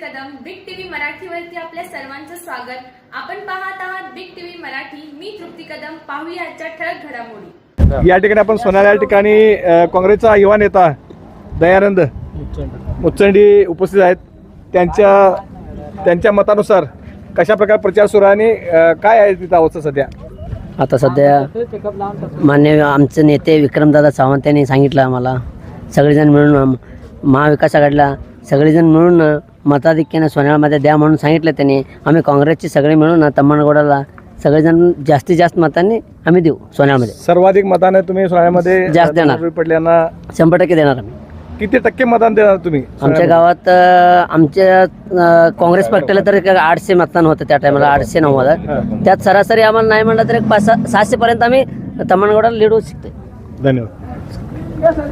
चॅनलवरती आपल्या सर्वांचं स्वागत. आपण पाहत आहात बिग टीव्ही मराठी. मी तृप्ती कदम. पाहूया आजच्या ठळक घडामोडी. या ठिकाणी आपण सोनार या ठिकाणी अ, काँग्रेसचा युवा नेता दयानंद मुचंडी उपस्थित आहेत. त्यांच्या त्यांच्या मतानुसार कशा प्रकारे प्रचार सुरू आहे आणि अ, काय आहे तिथं अवस्था सध्या? आता सध्या मान्य आमचे नेते विक्रमदादा सावंत यांनी सांगितलं आम्हाला. सगळेजण मिळून महाविकास आघाडीला सगळेजण मिळून मताधिक्याने सोन्यामध्ये द्या म्हणून सांगितलं त्यांनी. आम्ही काँग्रेसचे सगळे मिळून तम्मणगोडाला सगळेजण जास्तीत जास्त मतांनी आम्ही देऊ सोन्यामध्ये सर्वाधिक मताने तुम्ही सोन्यामध्ये जास्त देणार. पडल्यांना शंभर टक्के देणार आम्ही. किती टक्के मतदान देणार तुम्ही आमच्या गावात आमच्या काँग्रेस पक्षाला तर आठशे मतदान होतं त्या टायमाला आठशे नव्वद. त्यात सरासरी आम्हाला नाही म्हणलं तर एक पाच सहा- सहाशेपर्यंत आम्ही तम्मणगोडाला लीड शकते धन्यवाद.